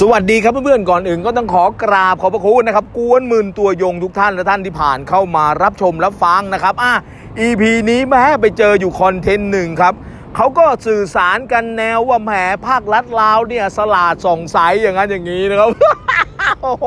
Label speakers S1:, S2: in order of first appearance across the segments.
S1: สวัสดีครับเพื่อนๆก่อนอื่นก็ต้องขอกราบขอบพระคุณนะครับกวนหมื่นตัวยงทุกท่านและท่านที่ผ่านเข้ามารับชมรับฟังนะครับอะ EP นี้แม่ไปเจออยู่คอนเทนต์หนึ่งครับเขาก็สื่อสารกันแนวว่าแหมภาครัฐลาวเนี่ยสลาดส่องใสอย่างนั้นอย่างนี้นะครับ โอ้โห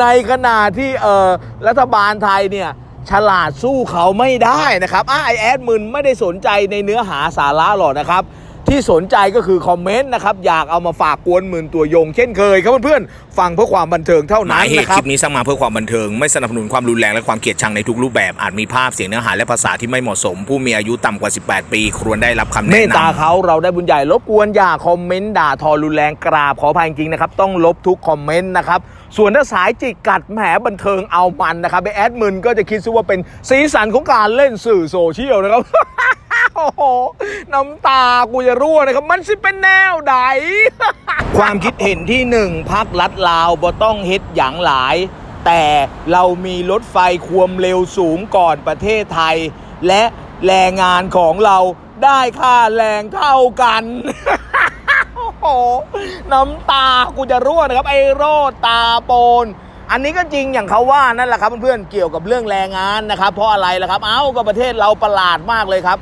S1: ในขณะที่เออรัฐบาลไทยเนี่ยฉลาดสู้เขาไม่ได้นะครับอะไอแอดมึนไม่ได้สนใจในเนื้อหาสาระหรอกนะครับ ที่สนใจก็คือคอมเมนต์นะครับ อยากเอามาฝากกวนหมื่นตัวยง เช่นเคยครับเพื่อนๆฟังเพื่อความบันเทิงเท่า
S2: ห
S1: นั้
S2: มาย
S1: น
S2: เห
S1: นะ
S2: ตุ
S1: ครั
S2: ค
S1: บ
S2: ลิปนี้สร้างมาเพื่อความบันเทิง ไม่สนับสนุนความรุนแรงและความเกลียดชังในทุกรูปแบบอาจมีภาพเสียงเนื้อหาและภาษาที่ไม่เหมาะสม ผู้มีอายุต่ำกว่า 18 ปี ควรได้รับคำ
S1: เม
S2: แนะ
S1: ตตานำเขาเราได้บุญใหญ่รบกวนอย่าคอมเมนต์ด่าทอรุนแรงกราบขออภัยจริงๆนะครับ ต้องลบทุกคอมเมนต์นะครับ ส่วนถ้าสายจิกกัดแหมบันเทิงเอามันนะครับไอแอดมินก็จะคิดซะว่าเป็นสีสันของการเล่นสื่อโซเชียลนะครับ โอ้โห น้ำตากูจะรั่วนะครับ มันสิเป็นแนวใดความคิดเห็นที่หนึ่งพักลัดลาวบ่ต้องเฮ็ดอย่างหลาย แต่เรามีรถไฟความเร็วสูงก่อนประเทศไทย และแรงงานของเราได้ค่าแรงเท่ากันโอ้โหน้ำตากูจะรั่วนะครับ ไอโรตาโปน อันนี้ก็จริงอย่างเขาว่านั่นแหละครับเพื่อนๆเกี่ยวกับเรื่องแรงงานนะครับ เพราะอะไรล่ะครับ เอ้าก็ประเทศเราประหลาดมากเลยครับ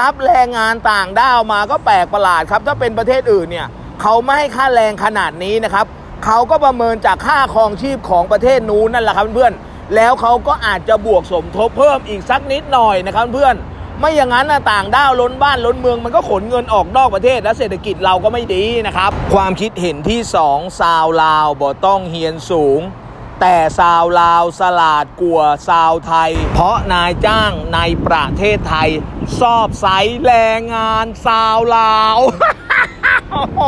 S1: รับแรงงานต่างด้าวมาก็แปลกประหลาดครับ ถ้าเป็นประเทศอื่นเนี่ยเขาไม่ให้ค่าแรงขนาดนี้นะครับเขาก็ประเมินจากค่าครองชีพของประเทศนู้นนั่นแหละครับเพื่อนแล้วเขาก็อาจจะบวกสมทบเพิ่มอีกสักนิดหน่อยนะครับเพื่อนไม่อย่างนั้นนะต่างด้าวล้นบ้านล้นเมืองมันก็ขนเงินออกนอกประเทศ และเศรษฐกิจเราก็ไม่ดีนะครับ ความคิดเห็นที่สองซาวลาวบ่ต้องเฮียนสูง แต่ซาวลาวสลาดกลัวซาวไทย เพราะนายจ้างในประเทศไทยชอบไซแรงงานซาวลาวโอ้โห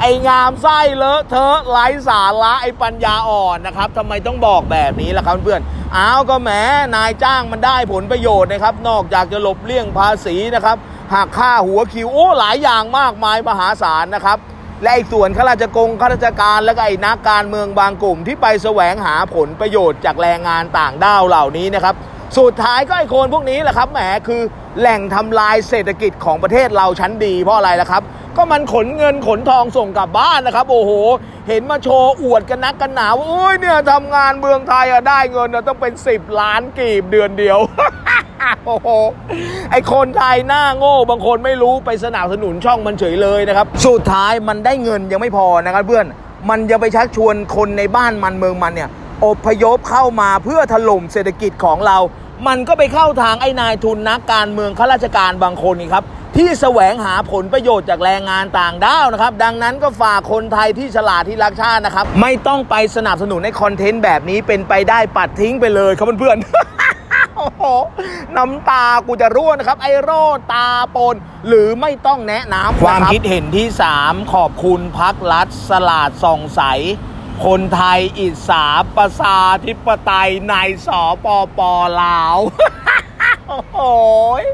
S1: ไองามไส้เลอะเทอะไร้สาระไอปัญญาอ่อนนะครับทำไมต้องบอกแบบนี้ล่ะครับเพื่อนอ้าวก็แหมนายจ้างมันได้ผลประโยชน์นะครับ นอกจากจะหลบเลี่ยงภาษีนะครับหักค่าหัวคิวโอ้หลายอย่างมากมายมหาศาลนะครับ และไอ้ส่วนข้าราชกงข้าราชการและก็ไอ้นักการเมืองบางกลุ่ม ที่ไปแสวงหาผลประโยชน์จากแรงงานต่างด้าวเหล่านี้นะครับ สุดท้ายก็ไอ้คนพวกนี้แหละครับแหมคือแหล่งทำลายเศรษฐกิจของประเทศเราชั้นดีเพราะอะไรล่ะครับ ก็มันขนเงินขนทองส่งกลับบ้านนะครับ โอ้โห เห็นมาโชว์อวดกันนักกันหนาว่าโอ้ยเนี่ยทำงานเมืองไทยอะได้เงินอะต้องเป็น 10 ล้านกีบเดือนเดียว โอ้โห ไอคนไทยหน้าโง่ บางคนไม่รู้ไปสนับสนุนช่องมันเฉยเลยนะครับ สุดท้ายมันได้เงินยังไม่พอนะครับเพื่อน มันยังไปชักชวนคนในบ้านมันเมืองมันเนี่ยอพยพเข้ามาเพื่อถล่มเศรษฐกิจของเรา มันก็ไปเข้าทางไอ้นายทุนนักการเมืองข้าราชการบางคนนี่ครับที่แสวงหาผลประโยชน์จากแรงงานต่างด้าวนะครับ ดังนั้นก็ฝากคนไทยที่ฉลาดที่รักชาตินะครับ ไม่ต้องไปสนับสนุนในคอนเทนต์แบบนี้เป็นไปได้ปัดทิ้งไปเลยครับเพื่อนๆ โหน้ำตากูจะร่วนะครับ ไอโรดตาปน หรือไม่ต้องแนะนำความคิดเห็นที่ 3 ขอบคุณพักรัฐสลาดส่องใส คนไทยอิสาประชาธิปไตยในสปปลาวโอ้ย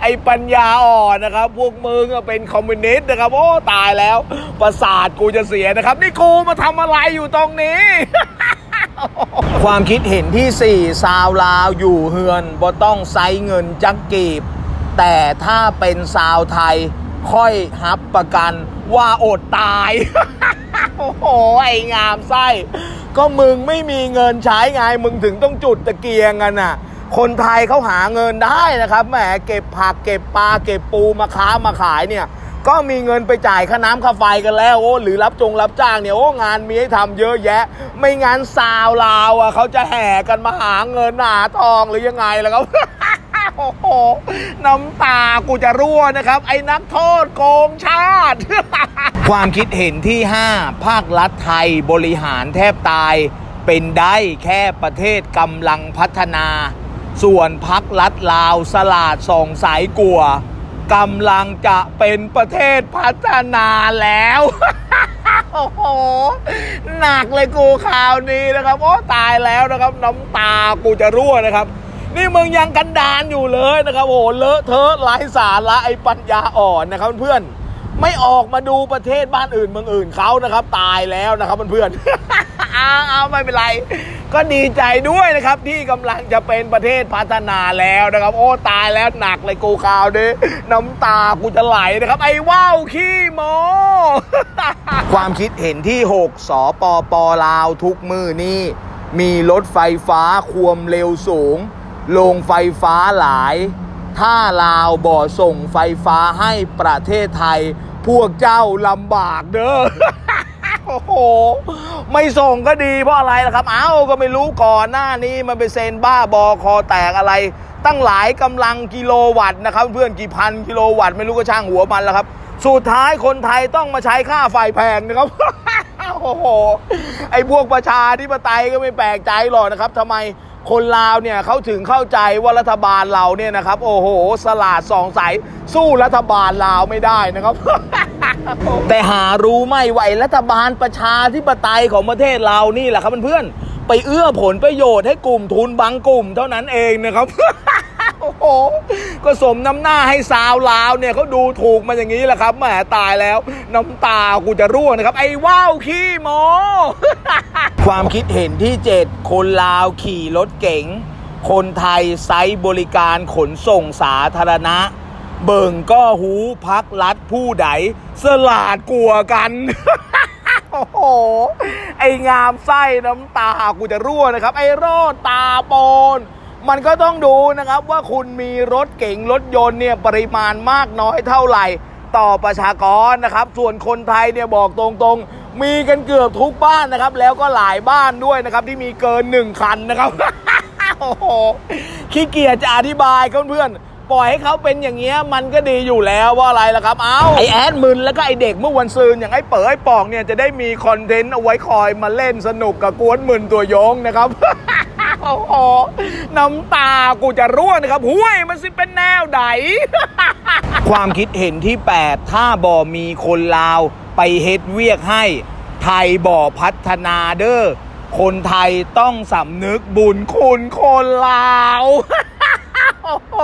S1: ไอปัญญาอ่อนนะครับ พวกมึงเป็นคอมมิวนิสต์นะครับ โอ้ ตายแล้ว ประสาทกูจะเสียนะครับ นี่กูมาทำอะไรอยู่ตรงนี้ ความคิดเห็นที่4ซาวลาวอยู่เฮือนบ่ต้องไซเงินจักกีบ แต่ถ้าเป็นซาวไทยค่อยฮับประกันว่าอดตาย โอ้โห ไอ้งามไส้ ก็มึงไม่มีเงินใช้ไง มึงถึงต้องจุดตะเกียงกันน่ะ คนไทยเขาหาเงินได้นะครับแหมเก็บผักเก็บปลาเก็บปูมาค้ามาขายเนี่ย ก็มีเงินไปจ่ายค่าน้ำค่าไฟกันแล้วโอ้หรือรับจงรับจ้างเนี่ยโอ้งานมีให้ทำเยอะแยะ ไม่งั้นซาวลาวอะเขาจะแห่กันมาหาเงินหาทองหรือยังไงล่ะครับ โอ้โหน้ำตากูจะรั่วนะครับ ไอ้นักโทษโกงชาติ ความคิดเห็นที่ 5 ภาครัฐไทยบริหารแทบตาย เป็นได้แค่ประเทศกำลังพัฒนา ส่วนพักรัฐลาวสลาดส่องสายกลัว กำลังจะเป็นประเทศพัฒนาแล้ว โอ้โห หนักเลยกูข่าวนี้นะครับ โอ้ตายแล้วนะครับ น้ำตากูจะรั่วนะครับ นี่มึงยังกันดานอยู่เลยนะครับโอ้โหเลอะเทอะไร้สาระไอ้ปัญญาอ่อนนะครับเพื่อนไม่ออกมาดูประเทศบ้านอื่นเมืองอื่นเขานะครับ ตายแล้วนะครับเพื่อนๆ เอาเอาไม่เป็นไร ก็ดีใจด้วยนะครับที่กำลังจะเป็นประเทศพัฒนาแล้วนะครับ โอ้ตายแล้วหนักเลยกูข่าวนี้น้ำตากูจะไหลนะครับ ไอ้ว่าวขี้โมความคิดเห็นที่ 6สปปลาวทุกมือนี่ มีรถไฟฟ้าความเร็วสูงโรงไฟฟ้าหลาย ถ้าลาวบ่อส่งไฟฟ้าให้ประเทศไทย พวกเจ้าลำบากเด้อ โอ้โห ไม่ส่งก็ดีเพราะอะไรล่ะครับ เอ้าก็ไม่รู้ก่อนหน้านี้มันไปเซ็นบ้าบอคอแตกอะไร ตั้งหลายกำลังกิโลวัตต์นะครับ เพื่อนกี่พันกิโลวัตต์ไม่รู้ก็ช่างหัวมันแล้วครับ สุดท้ายคนไทยต้องมาใช้ค่าไฟแพงนะครับโอ้โห ไอ้พวกประชาธิปไตยก็ไม่แปลกใจหรอกนะครับทำไมคนลาวเนี่ยเขาถึงเข้าใจว่ารัฐบาลเราเนี่ยนะครับ โอ้โห สลาดสองใสสู้รัฐบาลลาวไม่ได้นะครับ แต่หารู้ไหมว่าไอ้รัฐบาลประชาธิปไตยของประเทศเรานี่แหละครับเพื่อนๆไปเอื้อผลประโยชน์ให้กลุ่มทุนบางกลุ่มเท่านั้นเองนะครับโอ้โหก็สมน้ำหน้าให้สาวลาวเนี่ยเขาดูถูกมาอย่างนี้แหละครับแหมตายแล้ว น้ำตากูจะร่วงนะครับ ไอ้ว่าวขี้โมความคิดเห็นที่ 7 คนลาวขี่รถเก๋งคนไทยไซส์บริการขนส่งสาธารณะ เบิ่งก็หูพักรัดผู้ใดสลาดกลัวกัน โอ้โห ไองามไส้น้ำตากูจะรั่วนะครับ ไอรอดตาปนมันก็ต้องดูนะครับว่าคุณมีรถเก๋งรถยนต์เนี่ยปริมาณมากน้อยเท่าไหร่ ต่อประชากรนะครับ ส่วนคนไทยเนี่ยบอกตรงๆ มีกันเกือบทุกบ้านนะครับ แล้วก็หลายบ้านด้วยนะครับ ที่มีเกินหนึ่งคันนะครับ โอ้โหขี้เกียจจะอธิบายเพื่อนๆ ปล่อยให้เขาเป็นอย่างเงี้ยมันก็ดีอยู่แล้วว่าอะไรล่ะครับ เอาไอแอดมึนแล้วก็ไอเด็กเมื่อวันซืนอย่างไอเป๋อไอปอกเนี่ยจะได้มีคอนเทนต์เอาไว้คอยมาเล่นสนุกกับกวนมึนตัวยงนะครับ โอ้โหน้ำตากูจะร่วงนะครับห้วยมันสิเป็นแนวไหน ความคิดเห็นที่ 8 ถ้าบ่ มีคนลาว ไปเฮ็ดเวียกให้ ไทยบ่พัฒนาเด้อคนไทยต้องสำนึกบุญคุณคนลาว โห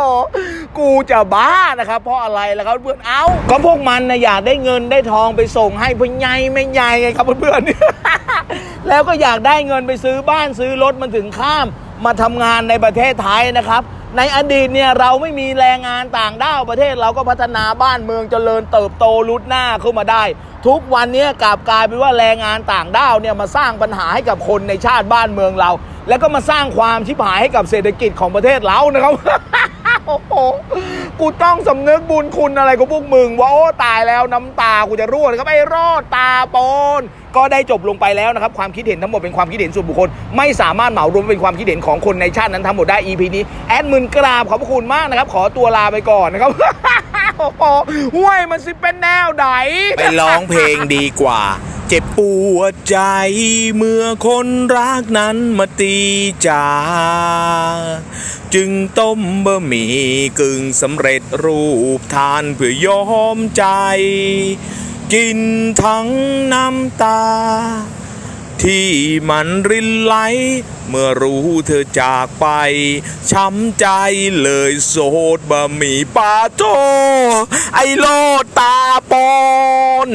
S1: กูจะบ้านะครับ เพราะอะไรล่ะครับเพื่อนเอาก็พวกมันนะอยากได้เงินได้ทองไปส่งให้พ่อใหญ่ไม่ใหญ่ไงครับเพื่อนๆแล้วก็อยากได้เงินไปซื้อบ้านซื้อรถมันถึงข้าม มาทำงานในประเทศไทยนะครับ ในอดีตเนี่ยเราไม่มีแรงงานต่างด้าวประเทศเราก็พัฒนาบ้านเมืองเจริญเติบโตรุดหน้าขึ้นมาได้ ทุกวันเนี้กลับกลายเป็นว่าแรงงานต่างด้าวเนี่ยมาสร้างปัญหาให้กับคนในชาติบ้านเมืองเรา แล้วก็มาสร้างความชิบหายให้กับเศรษฐกิจของประเทศเรานะครับ โอ้โหกูต้องสำนึกบุญคุณอะไรกับพวกมึงว่าโอ้ตายแล้วน้ำตากูจะร่วงนะครับไอ้รอดตาปนก็ได้จบลงไปแล้วนะครับความคิดเห็นทั้งหมดเป็นความคิดเห็นส่วนบุคคล ไม่สามารถเหมารวมเป็นความคิดเห็นของคนในชาตินั้นทั้งหมดได้ EP นี้แอดมินกราบขอบพระคุณมากนะครับ ขอตัวลาไปก่อนนะครับโอ้โหห้วยมันสิเป็นแนวไหน
S2: ไปร้องเพลงดีกว่า เจ็บปวดใจ เมื่อคนรักนั้นมาตีจาจึงต้มบะหมี่กึ่งสำเร็จรูปทานเพื่อยอมใจ กินทั้งน้ำตา ที่มันรินไหล เมื่อรู้เธอจากไป ช้ำใจเลยโสดบะหมี่ปลาโตไอโลตาปอน